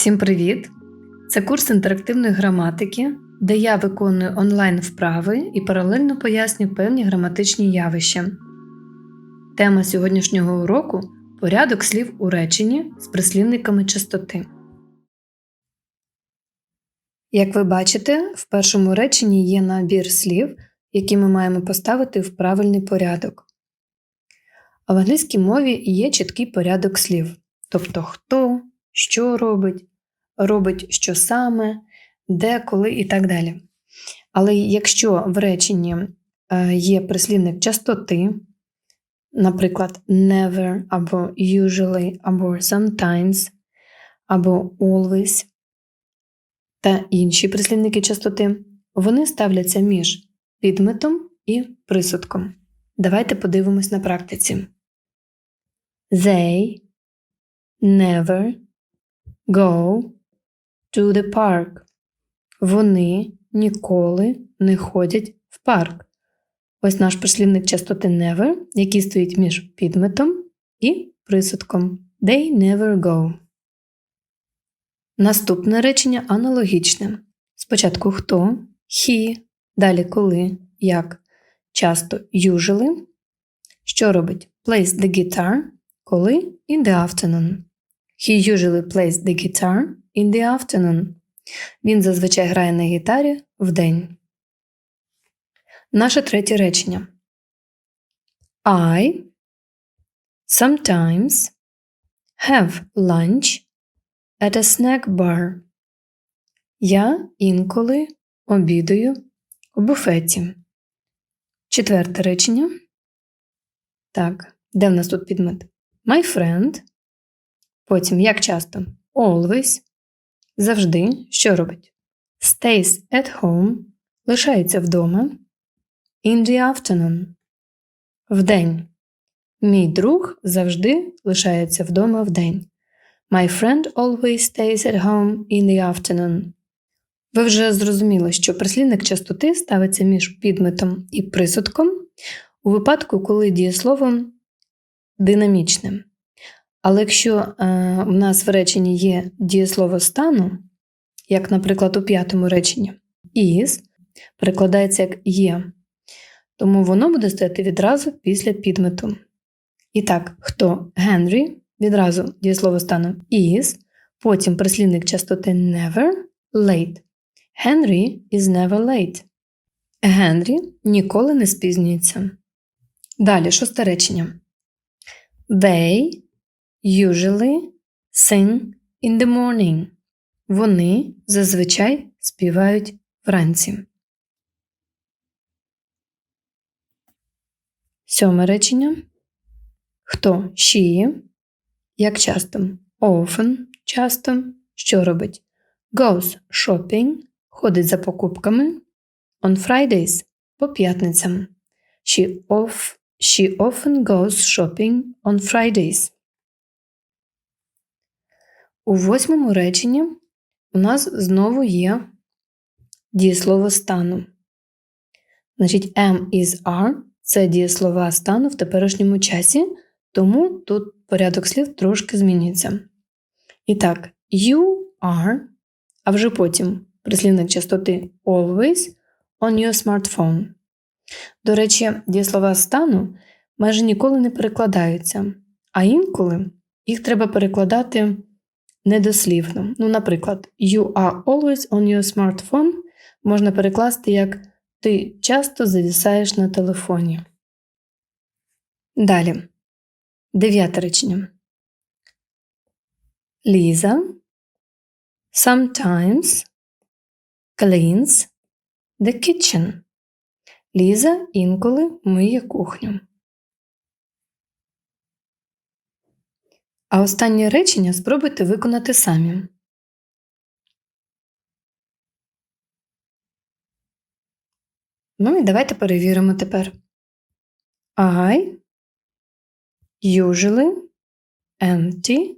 Всім привіт! Це курс інтерактивної граматики, де я виконую онлайн вправи і паралельно пояснюю певні граматичні явища. Тема сьогоднішнього уроку порядок слів у реченні з прислівниками частоти. Як ви бачите, в першому реченні є набір слів, які ми маємо поставити в правильний порядок. А в англійській мові є чіткий порядок слів, тобто хто, що робить, робить що саме, де, коли і так далі. Але якщо в реченні е, є прислівник частоти, наприклад, never або usually, або sometimes, або always та інші прислівники частоти, вони ставляться між підметом і присудком. Давайте подивимось на практиці. They never go to the park. Вони ніколи не ходять в парк. Ось наш прислівник частоти never, який стоїть між підметом і присудком. They never go. Наступне речення аналогічне. Спочатку хто, he, далі коли, як, часто usually. Що робить? Plays the guitar, коли in the afternoon. He usually plays the guitar in the afternoon. Він зазвичай грає на гітарі вдень. Наше третє речення. I sometimes have lunch at a snack bar. Я інколи обідаю у буфеті. Четверте речення. Так, де в нас тут підмет? My friend. Потім як часто? Always. Завжди. Що робить? Stays at home. Лишається вдома. In the afternoon. Вдень. Мій друг завжди лишається вдома вдень. My friend always stays at home in the afternoon. Ви вже зрозуміли, що прислівник частоти ставиться між підметом і присудком у випадку, коли дієслово динамічне. Але якщо е, в нас в реченні є дієслово стану, як, наприклад, у п'ятому реченні is, перекладається як є, тому воно буде стояти відразу після підмету. І так, хто Генрі, відразу дієслово стану is, потім прислівник частоти never late. Henry is never late. Генрі ніколи не спізнюється. Далі шосте речення. They usually sing in the morning. Вони зазвичай співають вранці. Сьоме речення. Хто she? Як часто? Often часто. Що робить? Goes shopping. Ходить за покупками. On Fridays по п'ятницям. She, of, she often goes shopping on Fridays. У восьмому реченні у нас знову є дієслово стану. Значить, am is are це дієслова стану в теперішньому часі, тому тут порядок слів трошки змінюється. І так, you are, а вже потім прислівник частоти always on your smartphone. До речі, дієслова стану майже ніколи не перекладаються, а інколи їх треба перекладати недослівно. Ну, наприклад, you are always on your smartphone можна перекласти як ти часто завісаєш на телефоні. Далі. Дев'яте речення. Ліза sometimes cleans the kitchen. Ліза інколи миє кухню. А останнє речення спробуйте виконати самі. Ну і давайте перевіримо тепер. I usually empty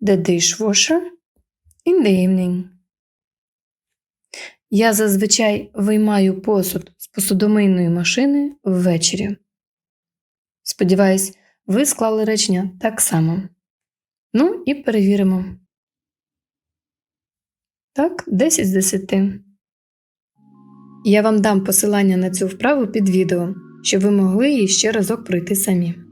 the dishwasher in the evening. Я зазвичай виймаю посуд з посудомийної машини ввечері. Сподіваюсь, ви склали речення так само. Ну і перевіримо. Так, 10 з 10. Я вам дам посилання на цю вправу під відео, щоб ви могли її ще разок пройти самі.